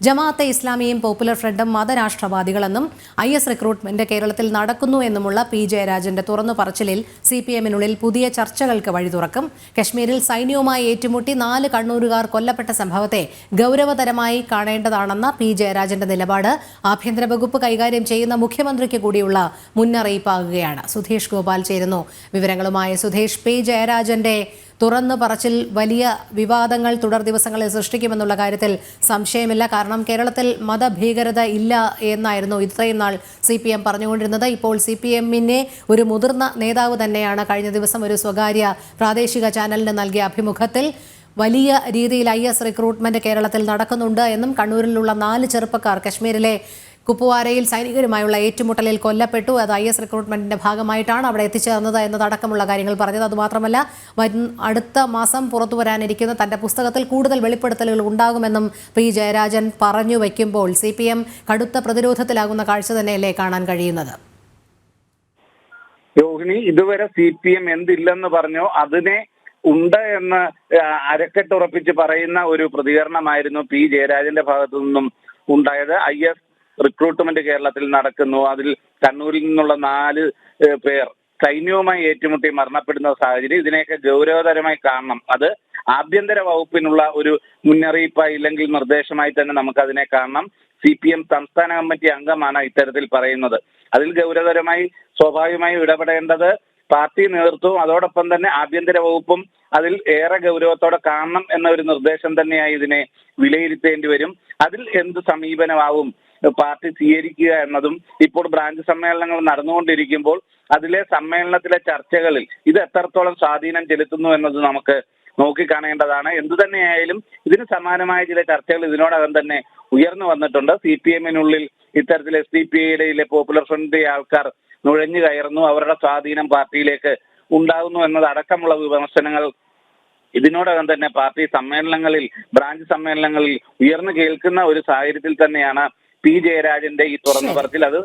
Jamaat-e ഇസ്ലാമിയും popular ഫ്രണ്ടും മതരാഷ്ട്രവാദികളെന്നും I S recruitment കേരളത്തിൽ നടക്കുന്നു എന്നുമുള്ള പി ജയരാജന്റെ തുറന്നു പറച്ചിലിൽ സി പി എമ്മിനുള്ളിൽ പുതിയ ചർച്ചകൾക്ക് വഴി തുറക്കും കശ്മീരിൽ സൈന്യവുമായി ഏറ്റുമുട്ടി നാല് കണ്ണൂരുകാർ കൊല്ലപ്പെട്ട സംഭവത്തെ ഗൗരവതരമായി കാണേണ്ടതാണെന്ന പി ജയരാജന്റെ നിലപാട് ആഭ്യന്തര വകുപ്പ് കൈകാര്യം ചെയ്യുന്ന മുഖ്യമന്ത്രിക്ക് കൂടിയുള്ള മുന്നറിയിപ്പാകുകയാണ്. സുധീഷ് ഗോപാൽ ചേരുന്നു. വിവരങ്ങളുമായി സുധീഷ് പി ജയരാജന്റെ തുറന്നു പറച്ചിൽ വലിയ വിവാദങ്ങൾ തുടർ ദിവസങ്ങളിൽ സൃഷ്ടിക്കുമെന്നുള്ള കാര്യത്തിൽ സംശയമില്ല. കാരണം കേരളത്തിൽ മതഭീകരത ഇല്ല എന്നായിരുന്നു ഇത്രയും നാൾ സി പി എം പറഞ്ഞുകൊണ്ടിരുന്നത്. ഇപ്പോൾ സി പി എമ്മിനെ ഒരു മുതിർന്ന നേതാവ് തന്നെയാണ് കഴിഞ്ഞ ദിവസം ഒരു സ്വകാര്യ പ്രാദേശിക ചാനലിന് നൽകിയ അഭിമുഖത്തിൽ വലിയ രീതിയിൽ ഐ എസ് റിക്രൂട്ട്മെന്റ് കേരളത്തിൽ നടക്കുന്നുണ്ട് എന്നും കണ്ണൂരിലുള്ള നാല് ചെറുപ്പക്കാർ കശ്മീരിലെ കുപ്വാരയിൽ സൈനികരുമായുള്ള ഏറ്റുമുട്ടലിൽ കൊല്ലപ്പെട്ടു. അത് ഐ എസ് റിക്രൂട്ട്മെന്റിന്റെ ഭാഗമായിട്ടാണ് അവിടെ എത്തിച്ചേർന്നത് എന്നതടക്കമുള്ള കാര്യങ്ങൾ പറഞ്ഞത്. അതുമാത്രമല്ല അടുത്ത മാസം പുറത്തു വരാനിരിക്കുന്ന തന്റെ പുസ്തകത്തിൽ കൂടുതൽ വെളിപ്പെടുത്തലുകൾ ഉണ്ടാകുമെന്നും പി ജയരാജൻ പറഞ്ഞു വയ്ക്കുമ്പോൾ സി പി എം കടുത്ത പ്രതിരോധത്തിലാകുന്ന കാഴ്ച തന്നെയല്ലേ കാണാൻ കഴിയുന്നത്? രോഹിണി ഇതുവരെ സി പി എം എന്തില്ലെന്ന് പറഞ്ഞോ അതിനെ ഉണ്ട് എന്ന് അരക്കെട്ടുറപ്പിച്ച് പറയുന്ന ഒരു പ്രതികരണമായിരുന്നു പി ജയരാജന്റെ ഭാഗത്തു നിന്നും ഉണ്ടായത്. ഐ എസ് റിക്രൂട്ട്മെന്റ് കേരളത്തിൽ നടക്കുന്നു. അതിൽ കണ്ണൂരിൽ നിന്നുള്ള നാല് പേർ സൈന്യവുമായി ഏറ്റുമുട്ടി മരണപ്പെടുന്ന സാഹചര്യം ഇതിനെയൊക്കെ ഗൗരവതരമായി കാണണം. അത് ആഭ്യന്തര വകുപ്പിനുള്ള ഒരു മുന്നറിയിപ്പായി ഇല്ലെങ്കിൽ നിർദ്ദേശമായി തന്നെ നമുക്ക് അതിനെ കാണണം. സി പി എം സംസ്ഥാന കമ്മിറ്റി അംഗമാണ് ഇത്തരത്തിൽ പറയുന്നത്. അതിൽ ഗൗരവതരമായി സ്വാഭാവികമായും ഇടപെടേണ്ടത് പാർട്ടി നേതൃത്വവും അതോടൊപ്പം തന്നെ ആഭ്യന്തര വകുപ്പും അതിൽ ഏറെ ഗൗരവത്തോടെ കാണണം എന്ന ഒരു നിർദ്ദേശം തന്നെയായി ഇതിനെ വിലയിരുത്തേണ്ടി വരും. അതിൽ എന്ത് സമീപനമാവും? പാർട്ടി സ്വീകരിക്കുക എന്നതും ഇപ്പോൾ ബ്രാഞ്ച് സമ്മേളനങ്ങൾ നടന്നുകൊണ്ടിരിക്കുമ്പോൾ അതിലെ സമ്മേളനത്തിലെ ചർച്ചകളിൽ ഇത് എത്രത്തോളം സ്വാധീനം ചെലുത്തുന്നു എന്നത് നമുക്ക് നോക്കിക്കാണേണ്ടതാണ്. എന്തു തന്നെയായാലും ഇതിന് സമാനമായ ചില ചർച്ചകൾ ഇതിനോടകം തന്നെ ഉയർന്നു വന്നിട്ടുണ്ട്. സി പി എമ്മിനുള്ളിൽ ഇത്തരത്തിൽ എസ് ഡി പി ഐയിലെ പോപ്പുലർ ഫ്രണ്ട് ആൾക്കാർ നുഴഞ്ഞു കയറുന്നു. അവരുടെ സ്വാധീനം പാർട്ടിയിലേക്ക് ഉണ്ടാകുന്നു എന്നതടക്കമുള്ള വിമർശനങ്ങൾ ഇതിനോടകം തന്നെ പാർട്ടി സമ്മേളനങ്ങളിൽ ബ്രാഞ്ച് സമ്മേളനങ്ങളിൽ ഉയർന്നു കേൾക്കുന്ന ഒരു സാഹചര്യത്തിൽ തന്നെയാണ് പി ജയരാജന്റെ ഈ തുറന്നു പറച്ചിൽ അത്